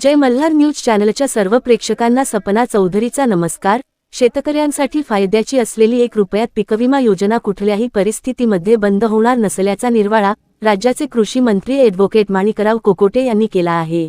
जय Malhar news चॅनलच्या सर्व प्रेक्षकांना सपना चौधरीचा नमस्कार. शेतकऱ्यांसाठी फायद्याची असलेली एक रुपयात पिकविमा योजना कुठल्याही परिस्थितीमध्ये बंद होणार नसल्याचा निर्वाळा राज्याचे कृषी मंत्री ॲडव्होकेट माणिकराव कोकोटे यांनी केला आहे.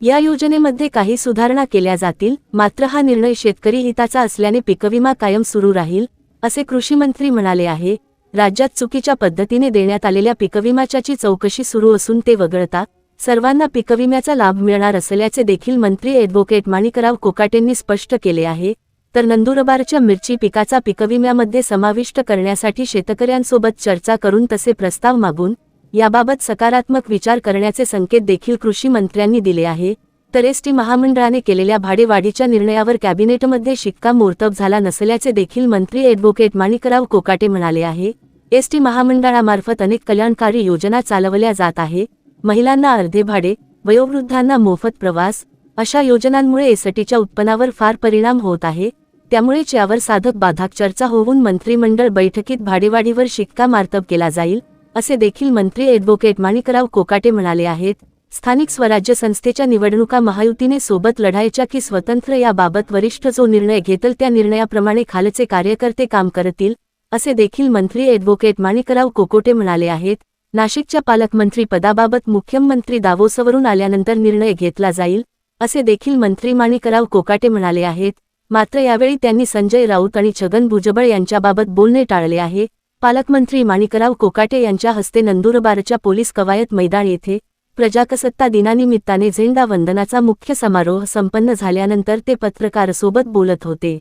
या योजनेमध्ये काही सुधारणा केल्या जातील मात्र हा निर्णय शेतकरी हिताचा असल्याने पिकविमा कायम सुरू राहील असे कृषी मंत्री म्हणाले आहे. राज्यात चुकीच्या पद्धतीने देण्यात आलेल्या पिकविमाच्याची चौकशी सुरू असून ते वगळता सर्वांना पिकविम्याचा लाभ मिळणार असल्याचे देखील मंत्री ॲडव्होकेट माणिकराव कोकाटेंनी स्पष्ट केले आहे तर नंदुरबारच्या मिरची पिकाचा पिकविम्यामध्ये समाविष्ट करण्यासाठी शेतकऱ्यांसोबत चर्चा करून तसे प्रस्ताव मागून याबाबत सकारात्मक विचार करण्याचे संकेत देखील कृषी मंत्र्यांनी दिले आहे तर एस टी महामंडळाने केलेल्या भाडेवाढीच्या निर्णयावर कॅबिनेटमध्ये शिक्कामोर्तब झाला नसल्याचे देखील मंत्री ॲडव्होकेट माणिकराव कोकाटे म्हणाले आहे एस टी महामंडळामार्फत अनेक कल्याणकारी योजना चालवल्या जात आहे महिलांना अर्धे भाडे वयोवृद्धांना मोफत प्रवास अशा योजनांमुळे एसटीच्या उत्पन्नावर फार परिणाम होत आहे त्यामुळेच यावर साधक बाधक चर्चा होऊन मंत्रिमंडळ बैठकीत भाडेवाढीवर शिक्कामार्तब केला जाईल असे देखील मंत्री ॲडव्होकेट माणिकराव कोकाटे म्हणाले आहेत. स्थानिक स्वराज्य संस्थेच्या निवडणुका महायुतीने सोबत लढायच्या की स्वतंत्र याबाबत वरिष्ठ जो निर्णय घेतल त्या निर्णयाप्रमाणे खालचे कार्यकर्ते काम करतील असे देखील मंत्री ॲडव्होकेट माणिकराव कोकोटे म्हणाले आहेत. नाशिकच्या पालकमंत्री पदाबाबत मुख्यमंत्री दावोसवरून आल्यानंतर निर्णय घेतला जाईल असे देखील मंत्री माणिकराव कोकाटे म्हणाले आहेत. मात्र यावेळी त्यांनी संजय राऊत आणि छगन भुजबळ यांच्याबाबत बोलणे टाळले आहे. पालकमंत्री माणिकराव कोकाटे यांच्या हस्ते नंदुरबारच्या पोलीस कवायत मैदान येथे प्रजाकसत्ता दिनानिमित्ताने झेंडा वंदनाचा मुख्य समारोह संपन्न झाल्यानंतर ते पत्रकारसोबत बोलत होते.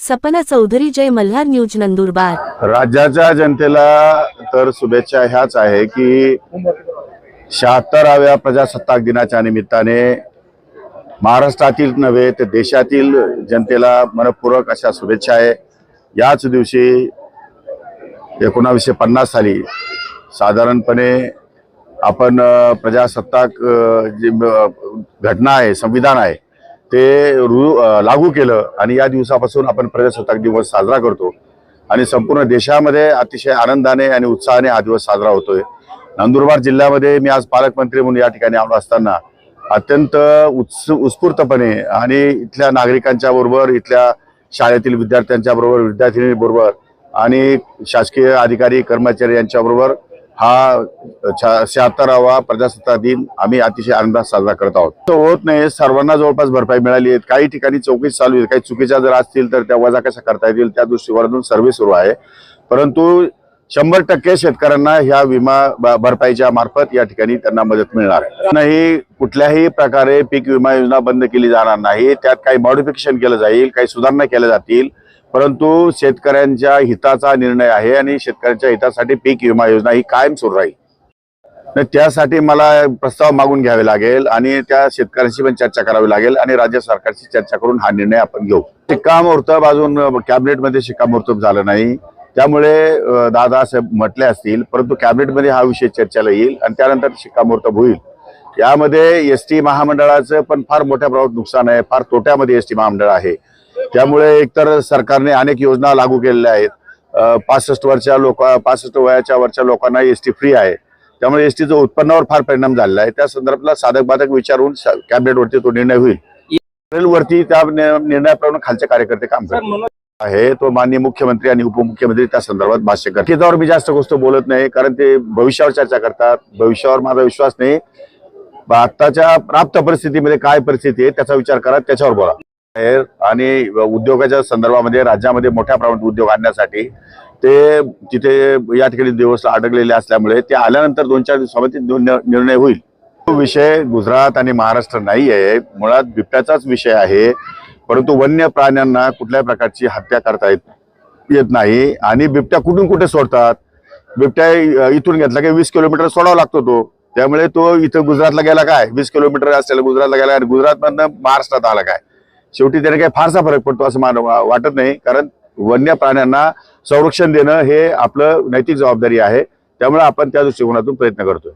सपना चौधरी जय मल्हार न्यूज नंदुरबार. राज्याच्या जनतेला तर शुभेच्छा ह्याच आहे की शहात्तराव्या प्रजासत्ताक दिनाच्या निमित्ताने महाराष्ट्रातील नव्हे तर देशातील जनतेला मनपूर्वक अशा शुभेच्छा आहे. याच दिवशी एकोणावीसशे पन्नास साली साधारणपणे आपण प्रजासत्ताक जी घटना आहे संविधान आहे ते रु लागू केलं आणि या दिवसापासून आपण प्रजासत्ताक दिवस साजरा करतो. आणि संपूर्ण देशामध्ये अतिशय आनंदाने आणि उत्साहाने हा दिवस साजरा होतोय. नंदुरबार जिल्ह्यामध्ये मी आज पालकमंत्री म्हणून या ठिकाणी आलो असताना अत्यंत उत्स उत्स्फूर्तपणे आणि इथल्या नागरिकांच्या बरोबर इथल्या शाळेतील विद्यार्थ्यांच्या बरोबर विद्यार्थिनी बरोबर आणि शासकीय अधिकारी कर्मचारी यांच्याबरोबर हा शहात्तरावा प्रजासत्ताक दिन आम्ही अतिशय आनंदात साजरा करत आहोत. तो होत नाही सर्वांना जवळपास भरपाई मिळाली आहे. काही ठिकाणी चौकशी चालू आहे. काही चुकीच्या जर असतील तर त्या वजा कशा करता येतील त्या दृष्टिकोनातून सर्वे सुरू आहे. परंतु शंभर टक्के शेतकऱ्यांना ह्या विमा भरपाईच्या मार्फत या ठिकाणी त्यांना मदत मिळणार आहे. नाही कुठल्याही प्रकारे पीक विमा योजना बंद केली जाणार नाही. त्यात काही मॉडिफिकेशन केलं जाईल काही सुधारणा केल्या जातील. परंतु शेतकऱ्यांच्या हिताचा निर्णय आहे आणि शेतकऱ्यांच्या हितासाठी पीक विमा योजना ही कायम सुरू राहील. त्यासाठी मला प्रस्ताव मागून घ्यावे लागेल आणि त्या शेतकऱ्यांशी पण चर्चा करावी लागेल आणि राज्य सरकारशी चर्चा करून हा निर्णय आपण घेऊ. शिक्कामोर्तब अजून कॅबिनेटमध्ये शिक्कामोर्तब झालं नाही. त्यामुळे अं, दादा म्हटले असतील परंतु कॅबिनेटमध्ये हा विषय चर्चेला येईल आणि त्यानंतर शिक्कामोर्तब होईल. यामध्ये एस टी महामंडळाचं पण फार मोठ्या प्रमाणात नुकसान आहे फार तोट्यामध्ये एस टी महामंडळ आहे. त्यामुळे एकतर सरकारने अनेक योजना लागू केलेल्या आहेत. पासष्ट वर्षा लोक पासष्ट वयाच्या वरच्या लोकांना एस टी फ्री आहे. त्यामुळे एस टीचं उत्पन्नावर फार परिणाम झालेला आहे. त्या संदर्भातला साधक बाधक विचारून कॅबिनेटवरती तो निर्णय होईल. रेलवरती त्या निर्णयाप्रमाणे खालचे कार्यकर्ते काम करतात आहे तो माननीय मुख्यमंत्री आणि उपमुख्यमंत्री त्या संदर्भात भाष्य करतात त्याच्यावर मी जास्त गोष्ट बोलत नाही कारण ते भविष्यावर चर्चा करतात. भविष्यावर माझा विश्वास नाही. आत्ताच्या प्राप्त परिस्थितीमध्ये काय परिस्थिती आहे त्याचा विचार करा त्याच्यावर बोला. आहे आणि उद्योगाच्या संदर्भामध्ये राज्यामध्ये मोठ्या प्रमाणात उद्योग आणण्यासाठी ते तिथे या ठिकाणी दिवस अडकलेले असल्यामुळे ते आल्यानंतर दोन चार दिवसामध्ये निर्णय होईल. तो विषय गुजरात आणि महाराष्ट्र नाही आहे. मुळात बिबट्याचाच विषय आहे. परंतु वन्य प्राण्यांना कुठल्याही प्रकारची हत्या करता येत येत नाही आणि बिबट्या कुठून कुठे सोडतात? बिबट्या इथून घेतला की वीस किलोमीटर सोडावा लागतो तो. त्यामुळे तो इथं गुजरातला गेला काय? वीस किलोमीटर असेल गुजरातला गेला आणि गुजरातमधनं महाराष्ट्रात आला काय? शेवटी त्याने काही फारसा फरक पडतो असं मला वाटत नाही. कारण वन्य प्राण्यांना संरक्षण देणं हे आपलं नैतिक जबाबदारी आहे. त्यामुळे आपण त्या दृष्टिकोनातून प्रयत्न करतोय.